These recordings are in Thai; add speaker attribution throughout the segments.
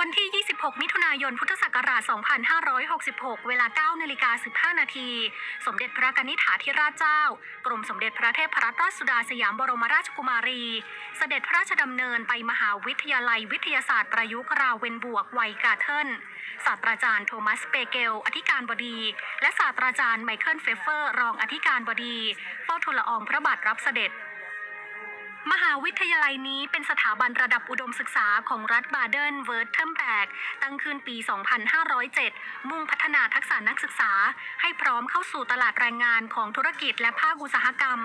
Speaker 1: วันที่ 26 มิถุนายน พุทธศักราช 2566 เวลา 9 นาฬิกา 15 นาที สมเด็จพระกนิษฐาธิราชเจ้า กรมสมเด็จพระเทพรัตนราชสุดาสยามบรมราชกุมารี เสด็จพระราชดำเนินไปมหาวิทยาลัยวิทยาศาสตร์ประยุกต์ราเวนบวกไวกาเทิลศาสตราจารย์โทมัสเปเกล อธิการบดี และศาสตราจารย์ไมเคิลเฟฟเฟอร์ รองอธิการบดีเฝ้าทูลละอองพระบาทรับเสด็จ มหาวิทยาลัยนี้เป็นสถาบันระดับอุดมศึกษาของรัฐบาเดนเวิร์ทเทิมแบกตั้งขึ้นปี 2507 มุ่งพัฒนาทักษะนักศึกษา ให้พร้อมเข้าสู่ตลาดแรงงานของธุรกิจและภาคอุตสาหกรรม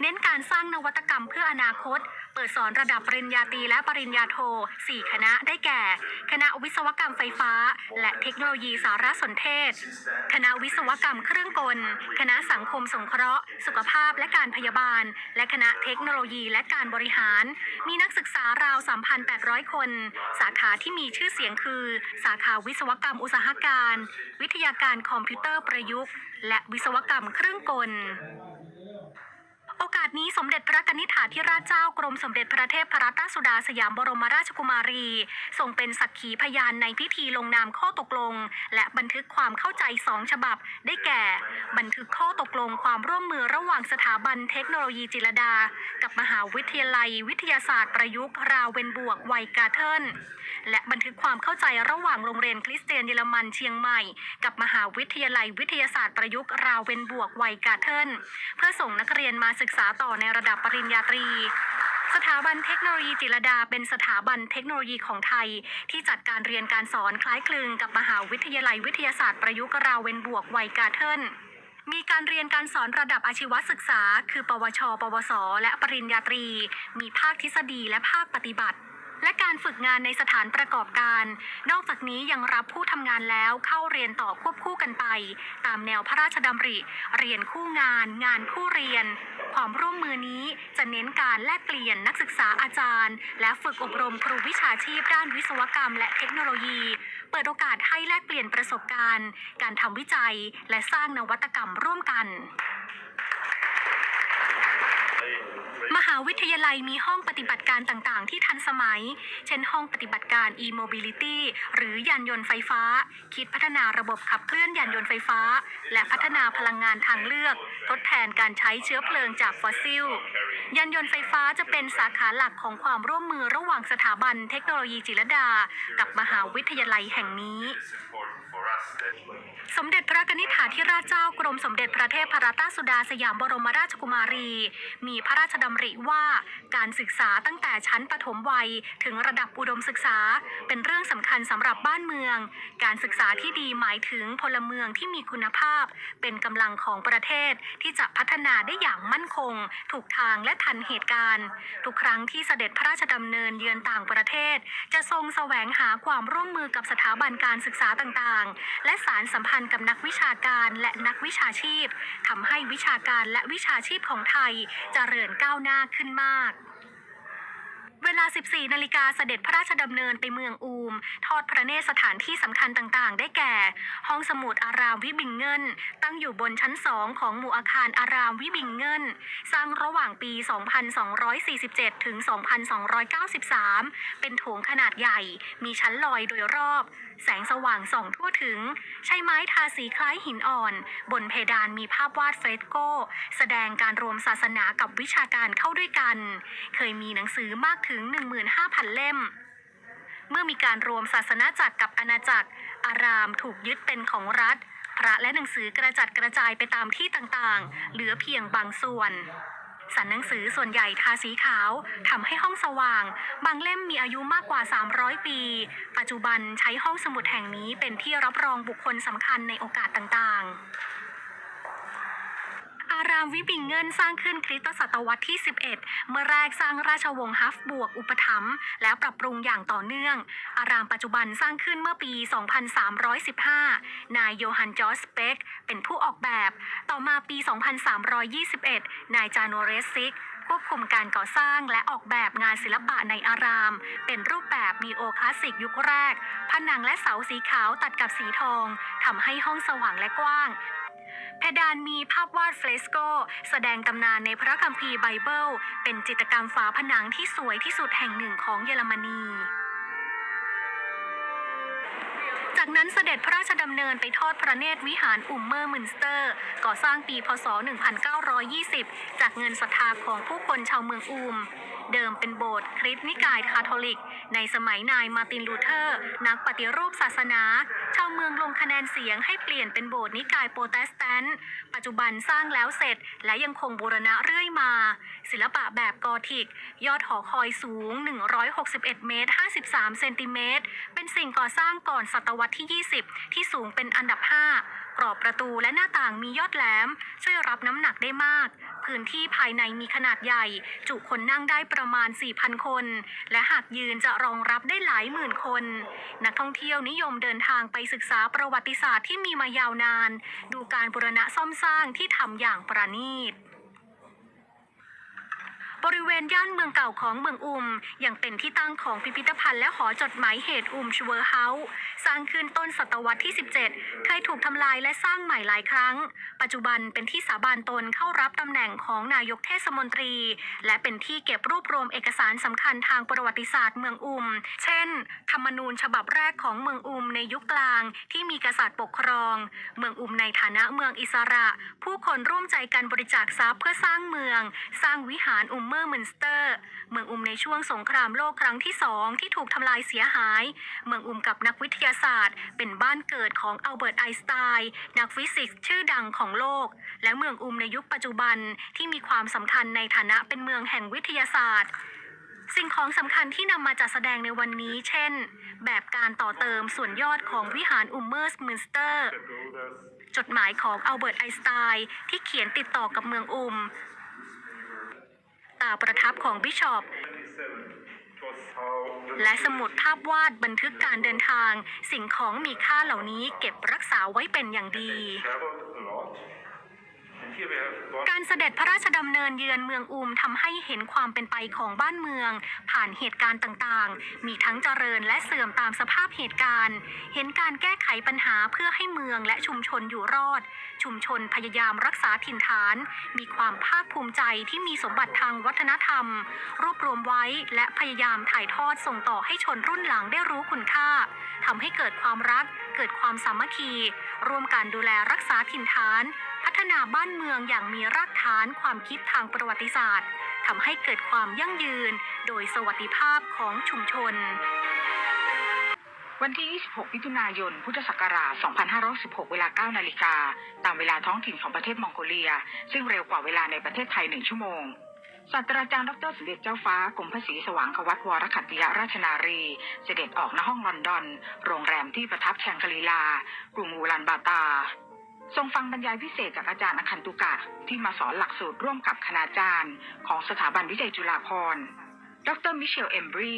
Speaker 1: เน้นการสร้างนวัตกรรมเพื่ออนาคต เปิดสอนระดับปริญญาตรีและปริญญาโท 4 คณะได้แก่ คณะวิศวกรรมไฟฟ้า และเทคโนโลยีสารสนเทศ คณะวิศวกรรมเครื่องกล คณะสังคมสงเคราะห์ สุขภาพและการพยาบาล และคณะเทคโนโลยีและการบริหาร มีนักศึกษาราว 3,800 คน สาขาที่มีชื่อเสียงคือ สาขาวิศวกรรมอุตสาหการ วิทยาการคอมพิวเตอร์ประยุกต์ และวิศวกรรมเครื่องกล โอกาสนี้สมเด็จพระกนิษฐาธิราชเจ้ากรมสมเด็จพระเทพรัตนราชสุดาสยามบรมราชกุมารีทรงเป็นสักขีพยานในพิธีลงนามข้อตกลง และบันทึกความเข้าใจสองฉบับ ได้แก่ บันทึกข้อตกลงความร่วมมือระหว่างสถาบันเทคโนโลยีจิรดา กับมหาวิทยาลัย วิทยาศาสตร์ประยุกต์ราเวนบวกไวกาเทิลและบันทึกความเข้าใจระหว่างโรงเรียนคริสเตียนเยอรมันเชียงใหม่ กับมหาวิทยาลัยวิทยาศาสตร์ประยุกต์ราเวนบวกไวกาเทิลเพื่อส่งนักเรียนมาศึกษาต่อในระดับปริญญาตรี สถาบันเทคโนโลยีจิรดาเป็นสถาบันเทคโนโลยีของไทย ที่จัดการเรียนการสอนคล้ายคลึงกับมหาวิทยาลัยวิทยาศาสตร์ประยุกต์ราเวนบวกไวกาเทิลมีการเรียนการสอนระดับอาชีวศึกษา คือ ปวช ปวส และปริญญาตรี มีภาคทฤษฎีและภาคปฏิบัติ และการฝึกงานในสถานประกอบการ นอกจากนี้ยังรับผู้ทำงานแล้วเข้าเรียนต่อควบคู่กันไป ตามแนวพระราชดำริ เรียนคู่งาน งานคู่เรียน ความร่วมมือนี้จะเน้นการแลกเปลี่ยนนักศึกษาอาจารย์ และฝึกอบรมครูวิชาชีพด้านวิศวกรรม และเทคโนโลยี เปิดโอกาสให้แลกเปลี่ยนประสบการณ์ การทำวิจัย และสร้างนวัตกรรมร่วมกัน มหาวิทยาลัยมีห้องปฏิบัติการต่างๆ ที่ทันสมัย เช่นห้องปฏิบัติการ e-mobility หรือยานยนต์ไฟฟ้า คิดพัฒนาระบบขับเคลื่อนยานยนต์ไฟฟ้า และพัฒนาพลังงานทางเลือก ทดแทนการใช้เชื้อเพลิงจากฟอสซิล ยานยนต์ไฟฟ้าจะเป็นสาขาหลักของความร่วมมือระหว่างสถาบันเทคโนโลยีจิรดา กับมหาวิทยาลัยแห่งนี้ สมเด็จพระกนิษฐาธิราชเจ้ากรมสมเด็จพระเทพรัตนราสุดาสยามบรมราชกุมารี มีพระราชดำริว่าการศึกษาตั้งแต่ชั้นปฐมวัยถึงระดับอุดมศึกษา เป็นเรื่องสำคัญสำหรับบ้านเมือง การศึกษาที่ดีหมายถึงพลเมืองที่มีคุณภาพ เป็นกำลังของประเทศที่จะพัฒนาได้อย่างมั่นคง ถูกทางและทันเหตุการณ์ ทุกครั้งที่เสด็จพระราชดำเนินเยือนต่างประเทศ จะทรงแสวงหาความร่วมมือกับสถาบันการศึกษาต่างและสารสัมพันธ์กับนักวิชาการและนักวิชาชีพทำให้วิชาการและวิชาชีพของไทยเจริญก้าวหน้าขึ้นมากเวลา 14 นาฬิกาเสด็จพระราชดำเนินไปเมืองอูม ทอดพระเนตรสถานที่สำคัญต่างๆ ได้แก่ ห้องสมุดอารามวิบิงเงิน ตั้งอยู่บนชั้นสองของหมู่อาคารอารามวิบิงเงิน สร้างระหว่างปี 2247 ถึง 2293 เป็นโถงขนาดใหญ่ มีชั้นลอยโดยรอบ แสงสว่างส่องทั่วถึง ใช้ไม้ทาสีคล้ายหินอ่อน บนเพดานมีภาพวาดเฟรสโก แสดงการรวมศาสนากับวิชาการเข้าด้วยกัน เคยมีหนังสือมากถึง 15,000 เล่ม เมื่อมีการรวมศาสนาจักรกับอาณาจักร อารามถูกยึดเป็นของรัฐ พระและหนังสือกระจัดกระจายไปตามที่ต่างๆ เหลือเพียงบางส่วน สันหนังสือส่วนใหญ่ทาสีขาวทำให้ห้องสว่าง บางเล่มมีอายุมากกว่า 300 ปี ปัจจุบันใช้ห้องสมุดแห่งนี้เป็นที่รับรองบุคคลสำคัญในโอกาสต่างๆารามวิบิงเงินสร้างขึ้นคริสตศตวรรษที่ 11 เมื่อแรกสร้างราชวงศ์ฮัฟบวกอุปถัมภ์แล้วปรับปรุงอย่างต่อเนื่อง อารามปัจจุบันสร้างขึ้นเมื่อปี 2315 นายโยฮันจอสเปกเป็นผู้ออกแบบ ต่อมาปี 2321 นายจานเรสซิกควบคุมการก่อสร้างและออกแบบงานศิลปะในอาราม เป็นรูปแบบนีโอคลาสสิกยุคแรก ผนังและเสาสีขาวตัดกับสีทองทำให้ห้องสว่างและกว้าง เพดานมีภาพวาดเฟรสโก แสดงตำนานในพระคัมภีร์ไบเบิล เป็นจิตรกรรมฝาผนังที่สวยที่สุดแห่งหนึ่งของเยอรมนี จากนั้นเสด็จพระราชดำเนินไปทอดพระเนตรวิหารอุมเมอร์มินสเตอร์ ก่อสร้างปีพศ 1920 จากเงินศรัทธาของผู้คนชาวเมืองอุมเดิมเป็นโบสถ์คริสต์นิกายคาทอลิก ในสมัยนายมาตินลูเทอร์ นักปฏิรูปศาสนา เมืองลงคะแนนเสียงให้เปลี่ยนเป็นโบสถ์นิกายโปรเตสแตนต์ ปัจจุบันสร้างแล้วเสร็จและยังคงบูรณะเรื่อยมา ศิลปะแบบกอธิก ยอดหอคอยสูง 161 เมตร 53 เซนติเมตร เป็นสิ่งก่อสร้างก่อนศตวรรษที่ 20 ที่สูงเป็นอันดับ 5 กรอบประตูและหน้าต่างมียอดแหลม ช่วยรับน้ำหนักได้มาก พื้นที่ภายในมีขนาดใหญ่ จุคนนั่งได้ประมาณ 4,000 คน และหากยืนจะรองรับได้หลายหมื่นคน นักท่องเที่ยวนิยมเดินทางไปศึกษาประวัติศาสตร์ที่มีมายาวนาน ดูการบูรณะซ่อมสร้างที่ทำอย่างประณีต บริเวณย่านเมืองเก่าของเมืองอุม ยังเป็นที่ตั้งของพิพิธภัณฑ์และหอจดหมายเหตุอุมชเวอร์เฮาส์สร้างขึ้นต้นศตวรรษที่ 17 เคยถูกทำลายและสร้างใหม่หลายครั้ง ปัจจุบันเป็นที่สาบานตนเข้ารับตำแหน่งของนายกเทศมนตรี และเป็นที่เก็บรวบรวมเอกสารสำคัญทางประวัติศาสตร์เมืองอุม เช่น ธรรมนูญฉบับแรกของเมืองอุมในยุคกลางที่มีกษัตริย์ปกครอง เมืองอุมในฐานะเมืองอิสระ ผู้คนร่วมใจกันบริจาคทรัพย์เพื่อสร้างเมือง สร้างวิหารอุมเมอร์มินสเตอร์ เมืองอุมในช่วงสงครามโลกครั้งที่สองที่ถูกทำลายเสียหาย เมืองอุมกับนักวิทยาศาสตร์ เป็นบ้านเกิดของอัลเบิร์ตไอน์สไตน์นักฟิสิกส์ชื่อดังของโลก และเมืองอุมในยุคปัจจุบันที่มีความสำคัญในฐานะเป็นเมืองแห่งวิทยาศาสตร์สิ่งของสำคัญที่นำมาจัดแสดงในวันนี้ เช่น แบบการต่อเติมส่วนยอดของวิหารอุมเมอร์สมินสเตอร์ จดหมายของอัลเบิร์ตไอน์สไตน์ที่เขียนติดต่อกับเมืองอุม ตาประทับของบิชอปและสมุดภาพวาดบันทึกการเดินทาง สิ่งของมีค่าเหล่านี้เก็บรักษาไว้เป็นอย่างดี การเสด็จพระราชดำเนินเยือนเมืองอุมทำให้เห็นความเป็นไปของบ้านเมือง ผ่านเหตุการณ์ต่างๆ มีทั้งเจริญและเสื่อมตามสภาพเหตุการณ์ เห็นการแก้ไขปัญหาเพื่อให้เมืองและชุมชนอยู่รอด ชุมชนพยายามรักษาถิ่นฐาน มีความภาคภูมิใจที่มีสมบัติทางวัฒนธรรม รวบรวมไว้และพยายามถ่ายทอดส่งต่อให้ชนรุ่นหลังได้รู้คุณค่าทำให้เกิดความรัก เกิดความสามัคคี ร่วมการดูแลรักษาถิ่นฐาน พัฒนาบ้านเมืองอย่างมีรากฐานความคิดทางประวัติศาสตร์ทำให้เกิดความยั่งยืน โดยสวัสดิภาพของชุมชน
Speaker 2: วันที่ 26 มิถุนายน พุทธศักราช 2516 เวลา 9 นาฬิกา ตามเวลาท้องถิ่นของประเทศมองโกเลีย ซึ่งเร็วกว่าเวลาในประเทศไทย 1 ชั่วโมงศาสตราจารย์ดรสมเด็จเจ้าฟ้ากรมพระศรีสว่างควัตวรขัตติยราชนารี เสด็จออกณห้องลอนดอน โรงแรมที่ประทับแชงกรีลา กรุงอูลันบาตา ทรงฟังบรรยายพิเศษจากอาจารย์อคันตุกะ ที่มาสอนหลักสูตรร่วมกับคณาจารย์ ของสถาบันวิจัยจุฬาภรณ์ดรมิเชลเอมบรี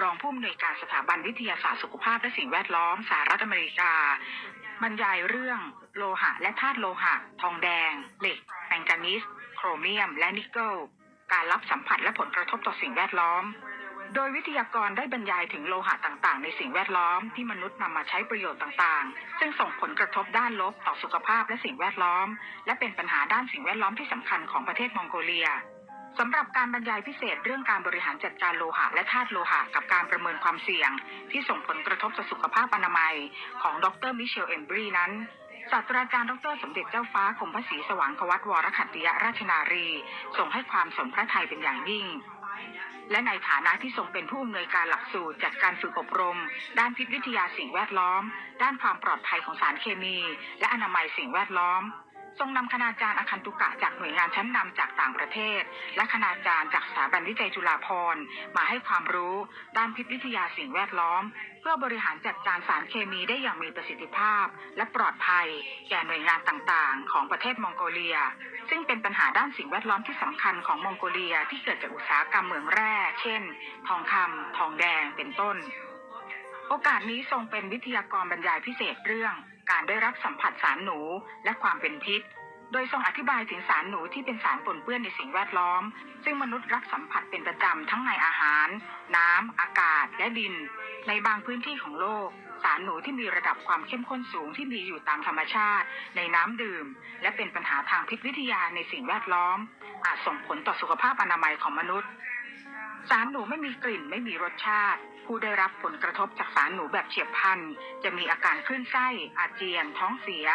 Speaker 2: รองผู้อำนวยการสถาบันวิทยาศาสตร์สุขภาพและสิ่งแวดล้อมสหรัฐอเมริกา บรรยายเรื่อง โลหะและธาตุโลหะ ทองแดง เหล็ก แมงกานีส โครเมียม และนิกเกิล การรับสัมผัสและผลกระทบต่อสิ่งแวดล้อม โดยวิทยากรได้บรรยายถึงโลหะต่างๆ ในสิ่งแวดล้อมที่มนุษย์นำมาใช้ประโยชน์ต่างๆ ซึ่งส่งผลกระทบด้านลบต่อสุขภาพและสิ่งแวดล้อม และเป็นปัญหาด้านสิ่งแวดล้อมที่สำคัญของประเทศมองโกเลียสำหรับการบรรยายพิเศษเรื่องการบริหารจัดการโลหะและธาตุโลหะกับการประเมินความเสี่ยง ที่ส่งผลกระทบต่อสุขภาพอนามัย ของดรมิเชลเอมบรีนั้นศาสตราจารย์ดรสมเด็จเจ้าฟ้ากรมพระศรีสว่างควัตวรขัตติยราชนารี ส่งให้ความสนพระทัยเป็นอย่างยิ่ง และในฐานะที่ทรงเป็นผู้อำนวยการหลักสูตรจัดการฝึกอบรม ด้านพิษวิทยาสิ่งแวดล้อม ด้านความปลอดภัยของสารเคมี และอนามัยสิ่งแวดล้อม ทรงนำคณาจารย์อคันตุกะจากหน่วยงานชั้นนำจากต่างประเทศ และคณาจารย์จากสถาบันวิจัยจุฬาภรณ์มาให้ความรู้ด้านพิษวิทยาสิ่งแวดล้อม เพื่อบริหารจัดการสารเคมีได้อย่างมีประสิทธิภาพ และปลอดภัย แก่หน่วยงานต่างๆ ของประเทศมองโกเลีย ซึ่งเป็นปัญหาด้านสิ่งแวดล้อมที่สำคัญของมองโกเลียที่เกิดจากอุตสาหกรรมเหมืองแร่ เช่น ทองคำทองแดงเป็นต้น โอกาสนี้ทรงเป็นวิทยากรบรรยายพิเศษเรื่อง การได้รับสัมผัสสารหนูและความเป็นพิษ โดยทรงอธิบายถึงสารหนูที่เป็นสารปนเปื้อนในสิ่งแวดล้อม ซึ่งมนุษย์รับสัมผัสเป็นประจำทั้งในอาหาร น้ำ อากาศ และดิน ในบางพื้นที่ของโลก สารหนูที่มีระดับความเข้มข้นสูงที่มีอยู่ตามธรรมชาติ ในน้ำดื่ม และเป็นปัญหาทางพิษวิทยาในสิ่งแวดล้อม อาจส่งผลต่อสุขภาพอนามัยของมนุษย์ สารหนูไม่มีกลิ่นไม่มีรสชาติ ผู้ได้รับผลกระทบจากสารหนูแบบเฉียบพลัน จะมีอาการคลื่นไส้ อาเจียน ท้องเสีย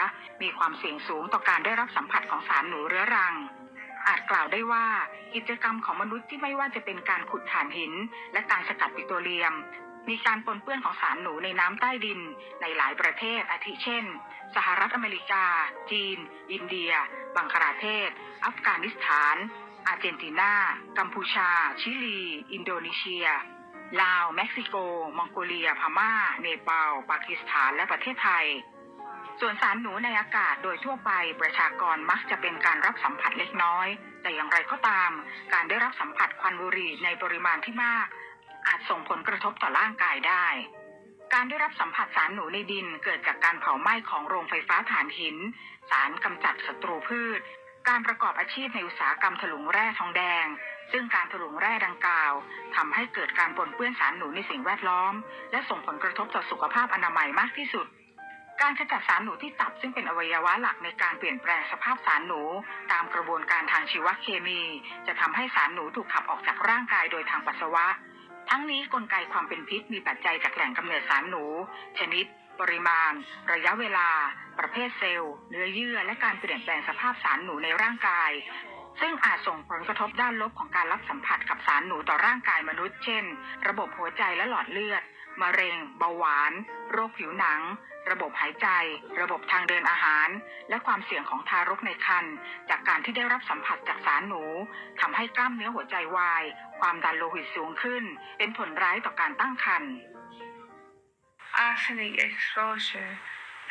Speaker 2: มีความเสี่ยงสูงต่อการได้รับสัมผัสของสารหนูเรื้อรัง อาจกล่าวได้ว่ากิจกรรมของมนุษย์ที่ไม่ว่าจะเป็นการขุดถ่านหิน และการสกัดปิโตรเลียม มีการปนเปื้อนของสารหนูในน้ำใต้ดิน ในหลายประเทศอาทิเช่น สหรัฐอเมริกา จีน อินเดีย บังคลาเทศ อัฟกานิสถาน อาร์เจนตินา กัมพูชา ชิลี อินโดนีเซีย ลาว เม็กซิโก มองโกเลีย พม่า เนปาล ปากีสถาน และประเทศไทย ส่วนสารหนูในอากาศโดยทั่วไปประชากรมักจะเป็นการรับสัมผัสเล็กน้อย แต่อย่างไรก็ตาม การได้รับสัมผัสควันบุหรี่ในปริมาณที่มาก อาจส่งผลกระทบต่อร่างกายได้ การได้รับสัมผัสสารหนูในดินเกิดจากการเผาไหม้ของโรงไฟฟ้าถ่านหิน สารกำจัดศัตรูพืช การประกอบอาชีพในอุตสาหกรรมถลุงแร่ทองแดง ซึ่งการถลุงแร่ดังกล่าวทำให้เกิดการปนเปื้อนสารหนูในสิ่งแวดล้อม และส่งผลกระทบต่อสุขภาพอนามัยมากที่สุด การขจัดสารหนูที่ตับซึ่งเป็นอวัยวะหลักในการเปลี่ยนแปลงสภาพสารหนู ตามกระบวนการทางชีวเคมี จะทำให้สารหนูถูกขับออกจากร่างกายโดยทางปัสสาวะ ทั้งนี้กลไกความเป็นพิษมีปัจจัยจากแหล่งกำเนิดสารหนู ชนิด ปริมาณ ระยะเวลา ประเภทเซลล์ เนื้อเยื่อ และการเปลี่ยนแปลงสภาพสารหนูในร่างกาย ซึ่งอาจส่งผลกระทบด้านลบของการรับสัมผัสกับสารหนูต่อร่างกายมนุษย์ เช่น ระบบหัวใจและหลอดเลือด มะเร็ง เบาหวาน โรคผิวหนัง ระบบหายใจ ระบบทางเดินอาหาร และความเสี่ยงของทารกในครรภ์จากการที่ได้รับสัมผัสจากสารหนูทำให้กล้ามเนื้อหัวใจวาย ความดันโลหิตสูงขึ้น เป็นผลร้ายต่อการตั้งครรภ์
Speaker 3: arsenic exposure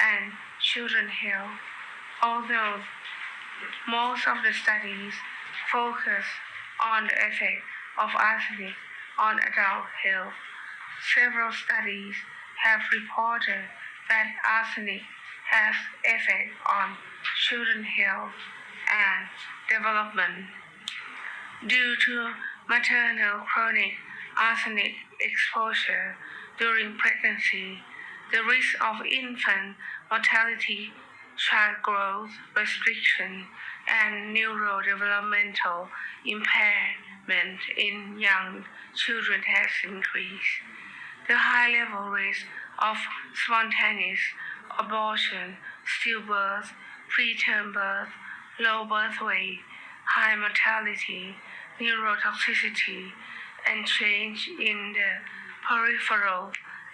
Speaker 3: and children health. Although most of the studies focus on the effect of arsenic on adult health, several studies have reported that arsenic has effect on children health and development. Due to maternal chronic arsenic exposure during pregnancy, the risk of infant mortality, child growth restriction, and neurodevelopmental impairment in young children has increased. The high level risk of spontaneous abortion, stillbirth, preterm birth, low birth weight, high mortality, neurotoxicity, and change in the peripheral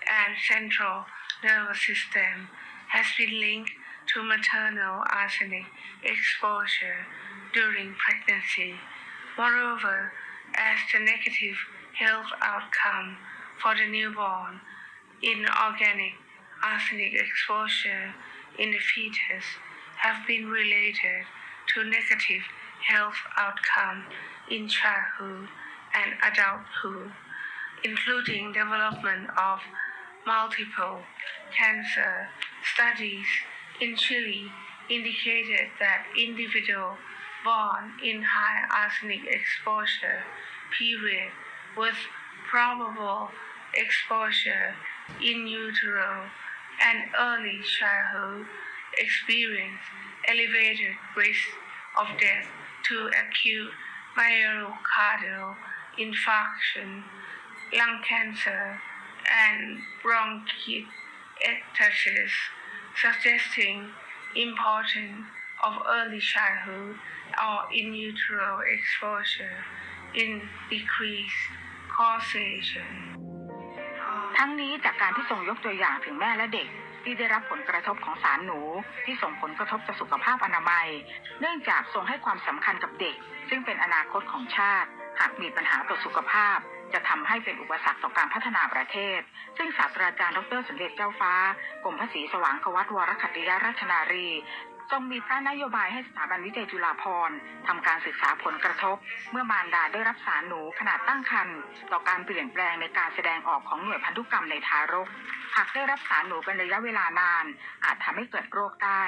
Speaker 3: and central nervous system has been linked to maternal arsenic exposure during pregnancy. Moreover, as the negative health outcome for the newborn in organic arsenic exposure in the fetus have been related to negative health outcome in childhood and adulthood, including development of multiple cancer. Studies in Chile indicated that individuals born in high arsenic exposure period with probable exposure in utero and early childhood experience elevated risk of death to acute myocardial infarction, lung cancer, and bronchiectasis, suggesting importance of early childhood or in utero exposure in decreased causation.
Speaker 2: ทั้งนี้จากการที่ทรงยกตัวอย่างถึงแม่และเด็กที่ได้รับผลกระทบของสารหนู ที่ส่งผลกระทบต่อสุขภาพอนามัย เนื่องจากทรงให้ความสำคัญกับเด็ก ซึ่งเป็นอนาคตของชาติ หากมีปัญหาต่อสุขภาพ จะทำให้เป็นอุปสรรคต่อการพัฒนาประเทศ ซึ่งศาสตราจารย์ดรสมเด็จเจ้าฟ้ากรมพระศรีสว่างควัตวรคัตติยราชนารีทรงมีพระนโยบายให้สถาบันวิจัยจุฬาภรณ์ทำการศึกษาผลกระทบ เมื่อมารดาได้รับสารหนูขนาดตั้งครรภ์ต่อการเปลี่ยนแปลงในการแสดงออกของหน่วยพันธุกรรมในทารก หากได้รับสารหนูเป็นระยะเวลานาน อาจทำให้เกิดโรคได้